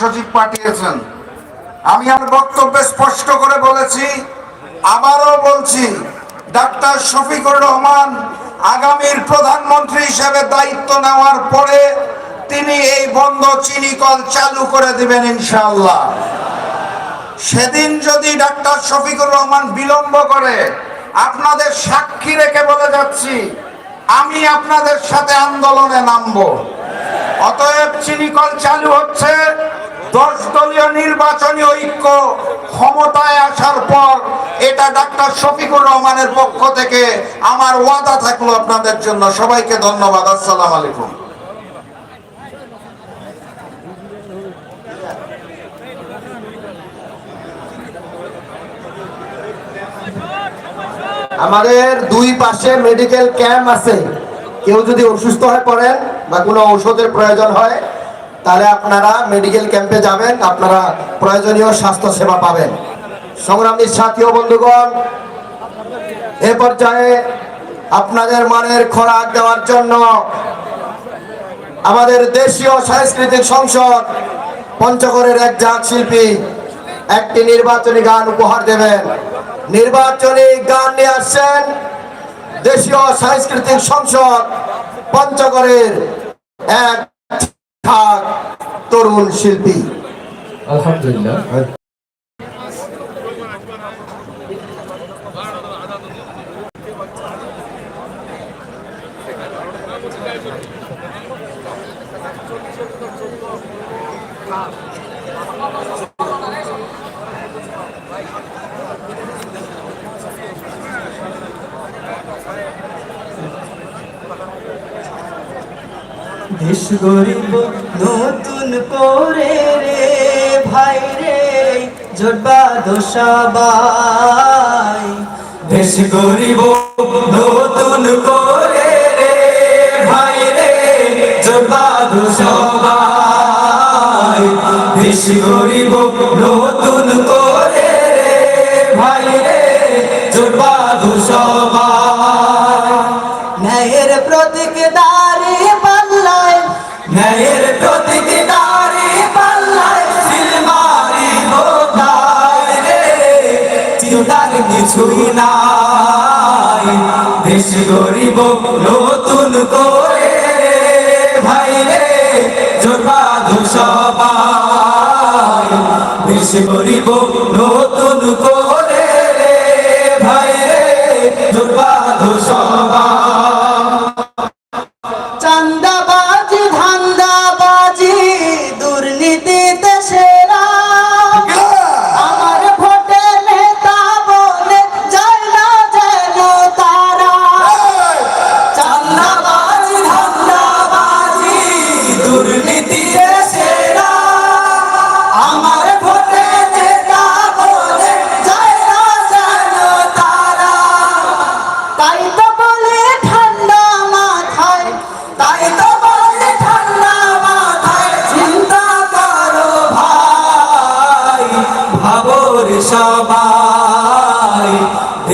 সচিব পাঠিয়েছেন। আমি আমার বক্তব্যে স্পষ্ট করে বলেছি, আবারও বলছি, ডাক্তার শফিকুর রহমান আগামীর প্রধানমন্ত্রী হিসেবে দায়িত্ব নেওয়ার পরে তিনি এই বন্ধ চিনি কল চালু করে দিবেন ইনশাআল্লাহ। সেদিন যদি ডাক্তার শফিকুর রহমান বিলম্ব করে, আপনাদের সাক্ষী রেখে বলে যাচ্ছি, আমি আপনাদের সাথে আন্দোলনে নামবো। অতএব চিনিকল চালু হচ্ছে দশ দলীয় নির্বাচনী ঐক্য ক্ষমতায় আসার পর এটা ডাক্তার শফিকুর রহমানের পক্ষ থেকে আমার ওয়াদা থাকল আপনাদের জন্য। সবাইকে ধন্যবাদ। আসসালাম আলাইকুম। আমাদের দুই পাশে মেডিকেল ক্যাম্প আছে। কেউ যদি অসুস্থ হয়ে পড়েন বা কোনো ঔষধের প্রয়োজন হয় তাহলে আপনারা মেডিকেল ক্যাম্পে যাবেন, আপনারা প্রয়োজনীয় স্বাস্থ্য সেবা পাবেন। সংগ্রামী সাথী ও বন্ধুগণ, এ পর্যায়ে আপনাদের মানের খোরাক দেওয়ার জন্য আমাদের দেশীয় সাংস্কৃতিক সংসদ পঞ্চগড়ের এক জাত শিল্পী একটি নির্বাচনী গান উপহার দেবেন। নির্বাচনী গান নিয়ে আসছেন দেশীয় সাংস্কৃতিক সংসদ পঞ্চগড়ের এক ঠাক তরুণ শিল্পী। আলহামদুলিল্লাহ। দেশ গরিব নতুন করে রে ভাই রে, জোটবা দোষাবাই দেশ গরিব নতুন করে রে ভাই রে, জোটবা দোষাবাই দেশ গরিব নতুন করে রে ভাই রে, জোটবা দোষাবাই ন্যায়ের প্রতীক কিছুই নাই। দেশ গরিব নতুন করে ভাই রে জোরবা সবাই দেশ গরিব নতুন করে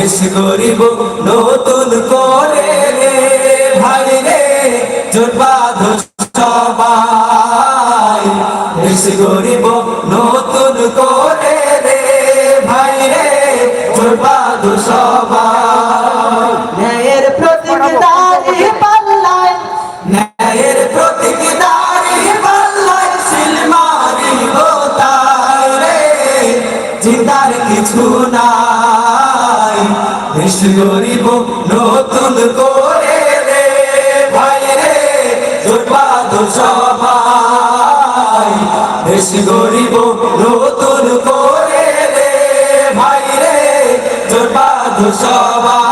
দেশ গরিব নতুন করে রে ভাই রে সবাই। দেশ গরিব নতুন করে রে ভাই রে জোরবা সবাই। ন্যায়ের প্রতীক পাল্লায়। ন্যায়ের প্রতীক পাল্লায় রে চিন্তার কিছু নাই। দেশ গরিব নতুন করে রে ভাই রে জোরবা সবাই দেশ গরিব নতুন করে রে ভাই রে জোরবা সবাই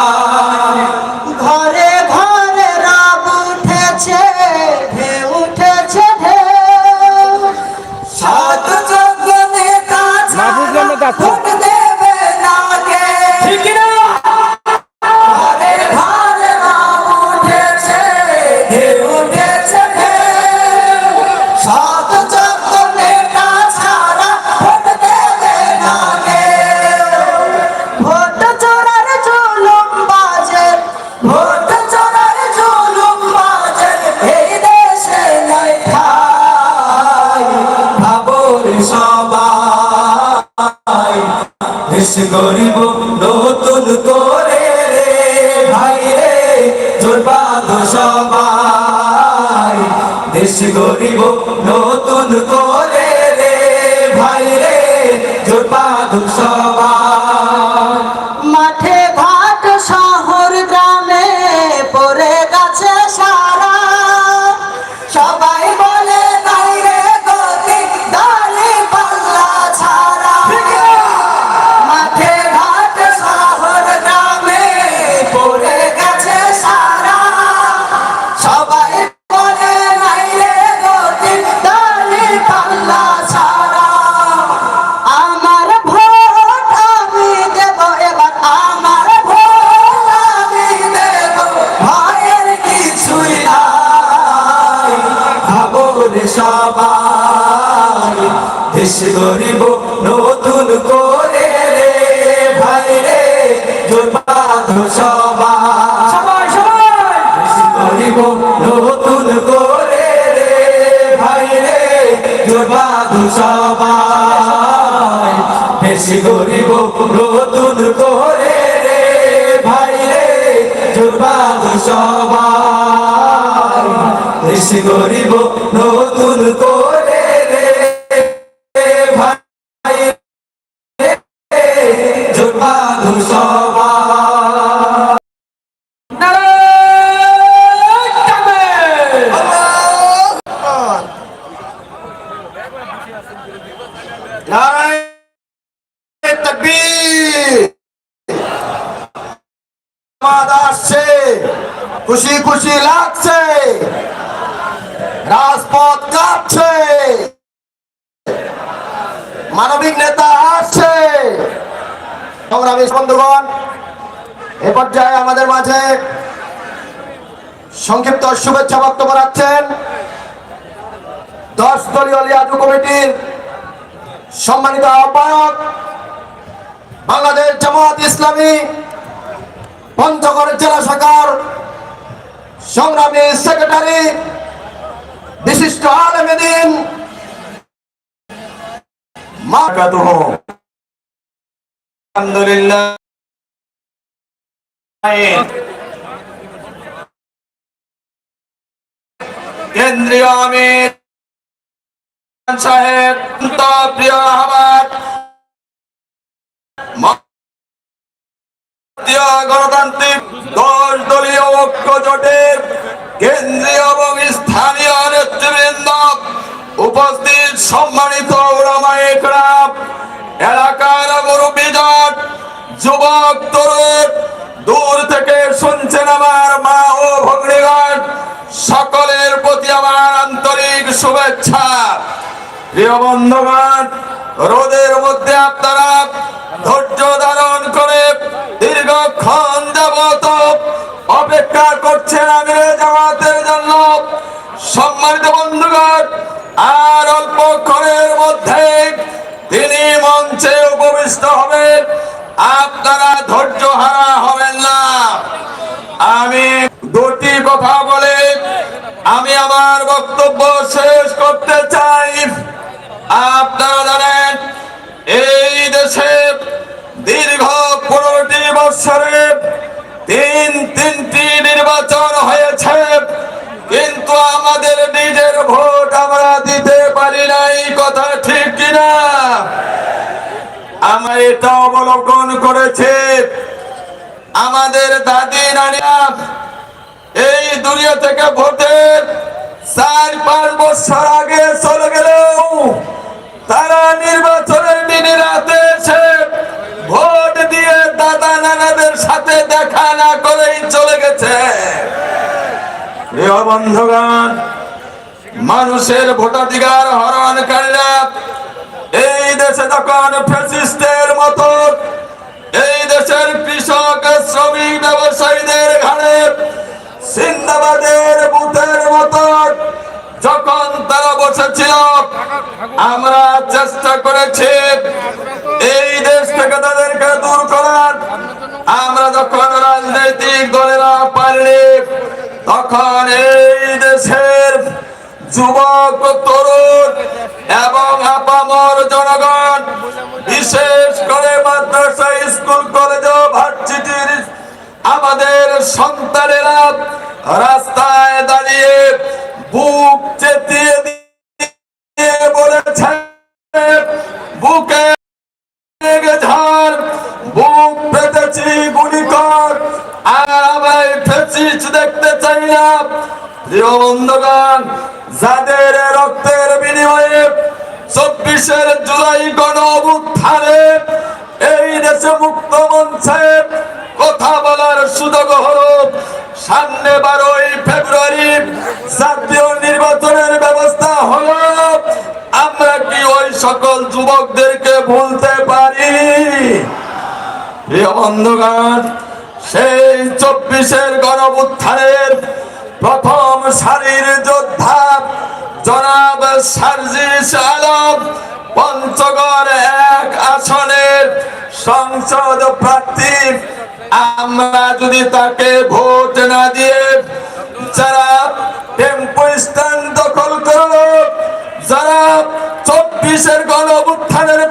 দেশ গরিব নতুন করে রে ভাই রে, জোর বাঁধো সবাই। দেশ গরিব নতুন করে রে ভাই রে সবাই। সবাই দেশ গরিব নতুন করে রে ভাই রে সবাই। দেশ গরিব নতুন করে রে ভাই রে জোর বাঁধো সবাই। দেশ গরিব নতুন করে রে ভাই রে সবাই। দেশ গরিব নতুন করে রে ভাই রে জোর বাঁধো সবাই নারায়ণ তাকবীর। জামাত আসছে। খুশি খুশি লাগছে। রাজপথ কাঁপছে। মানবিক নেতা আসছে সংগ্রামী বন্ধুগণ, এ পর্যায়ে আমাদের মাঝে সংক্ষিপ্ত শুভেচ্ছা বক্তব্য রাখছেন দশ দলীয় লিয়াজু কমিটির সম্মানিত আহ্বায়ক, বাংলাদেশ জামাত ইসলামী পঞ্চগড় জেলা শাখার সংগ্রামী সেক্রেটারি বিশিষ্ট আলমেদিন আলহামদুলিল্লাহ কেন্দ্রীয় আমির সাহেব প্রিয় জাতীয় গণতান্ত্রিক দশ দলীয় ঐক্য জোটের কেন্দ্রীয় এবং স্থানীয় নেতৃবৃন্দ উপস্থিত সম্মানিত এলাকার মুরব্বী জট যুবক, তরুণ, দূর থেকে শুনছেন আমার মা ও ভগ্নীগণ, সকলের প্রতি আমার আন্তরিক শুভেচ্ছা। প্রিয় বন্ধুগণ, রোদের মধ্যে আপনারা ধৈর্য ধারণ করে দীর্ঘক্ষণ যাবত অপেক্ষা করছেন আমিরে জামাতের জন্য। সম্মানিত বন্ধুগণ, আর অল্পক্ষণের মধ্যে তিনি মঞ্চে উপবিষ্ট হবেন। আপনারা ধৈর্য হারা হবেন না। আমি দুটি কথা বলে আমি আমার বক্তব্য শেষ করতে চাই। আপনারা জানেন, এই দেশে তিন, তিনটি নির্বাচন হয়েছে। কিন্তু আমাদের নিজের ভোট আমরা দিতে পারি নাই, কথা ঠিক কিনা? আমরা এটা অবলোকন করেছে। আমাদের দাদি নানিরা এই দুনিয়া থেকে ভোটের চার, পাঁচ বছর আগে চলে গেলেও তারা নির্বাচনের দিনে রাতে এসে বন্ধুগণ, মানুষের ভোটাধিকার হরণ হরণকারীরা এই দেশে যখন ফ্যাসিস্টের মতো, এই দেশের কৃষক, শ্রমিক, ব্যবসায়ীদের ঘাড়ে সিন্দাবাদের বুথের মতো যখন তারা বসেছিল, আমরা চেষ্টা করেছি এই দেশ থেকে তাদেরকে দূর করার। আমরা যখন রাজনৈতিক দলেরা পারিনি তখন এই দেশের যুবক, তরুণ এবং আপামর জনগণ, বিশেষ করে মাদ্রাসা, স্কুল, কলেজ ভার্সিটির আমাদের সন্তানেরা রাস্তায় দাঁড়িয়ে বুক চেতিয়ে দিয়ে বলেছে বুকে আর ফেসিস দেখতে চাই না। প্রিয় বন্ধুগণ, যাদের রক্তের বিনিময়ে চব্বিশের জুলাই গণ অভ্যুত্থানে এই দেশে মুক্ত মঞ্চে কথা বলার সুযোগ হলো, সামনে বারোই ফেব্রুয়ারি জাতীয় নির্বাচনের ব্যবস্থা হলো। আমরা কি ওই সকল যুবকদেরকে ভুলতে পারি? বন্ধুগণ সেই চব্বিশের গণবুত্থানের প্রথম সারির যোদ্ধা জনাব সার্জিস আলম পঞ্চগড় এক আসনের সংসদ প্রার্থী। আমরা যদি তাকে ভোট না দিয়ে যারা টেম্পো স্ট্যান্ড দখল করল, যারা চব্বিশের গণ উত্থানের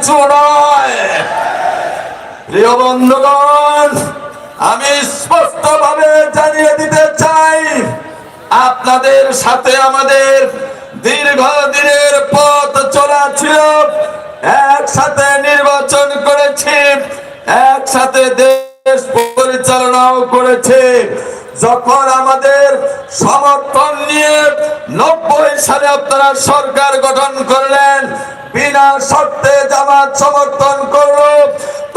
কিছু নয় বন্ধুগণ, আমি স্পষ্ট ভাবে জানিয়ে দিতে চাই, আপনাদের সাথে আমাদের দীর্ঘ দিনের পথ চলা ছিল একসাথে নির্বাচন করেছি, একসাথে দেশ পরিচালনাও করেছে। যখন আমাদের সমর্থন নিয়ে নব্বই সালে আপনারা সরকার গঠন করলেন বিনা শর্তে জামাত সমর্থন করল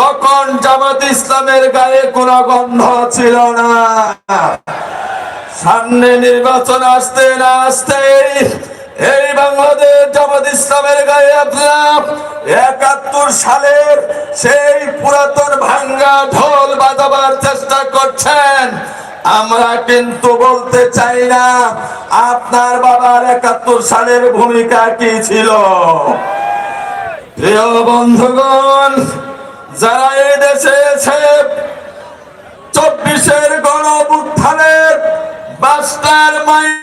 তখন জামাত ইসলামের গায়ে কোনো গন্ধ ছিল না। সামনে নির্বাচন আসতে না আসতে এই বাংলাদেশ জামাত ইসলামের গায়ে আপনার একাত্তর সালের সেই পুরাতন ভাঙ্গা ঢোল বাজাবার চেষ্টা করছেন। আমরা কিন্তু বলতে চাই না, আপনার বাবার একাত্তর সালের ভূমিকা কি ছিল? প্রিয় বন্ধুগণ যারা এই দেশে এসে চব্বিশের গণ উত্থানের বাস্টার মাই